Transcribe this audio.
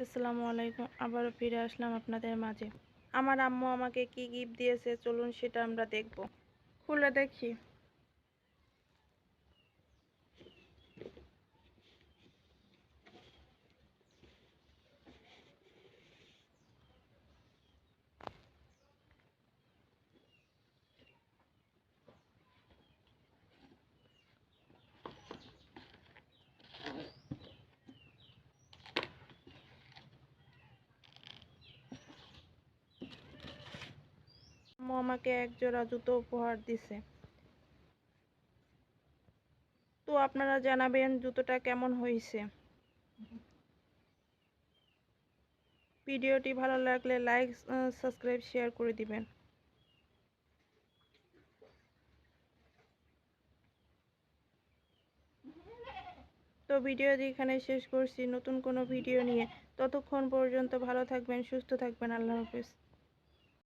আসসালামু আলাইকুম। আবারও ফিরে আসলাম আপনাদের মাঝে। আমার আম্মু আমাকে কি গিফট দিয়েছে? চলুন সেটা আমরা দেখব। খুলে দেখি। আম্মু আমাকে এক জোড়া জুতো উপহার দিছে। তো আপনারা জানাবেন জুতোটা কেমন হয়েছে ভিডিওটি ভালো লাগলে লাইক সাবস্ক্রাইব, শেয়ার করে দিবেন। তো ভিডিওটি এখানে শেষ করছি। নতুন কোনো ভিডিও নিয়ে ততক্ষণ পর্যন্ত ভালো থাকবেন, সুস্থ থাকবেন। আল্লাহ হাফেজ।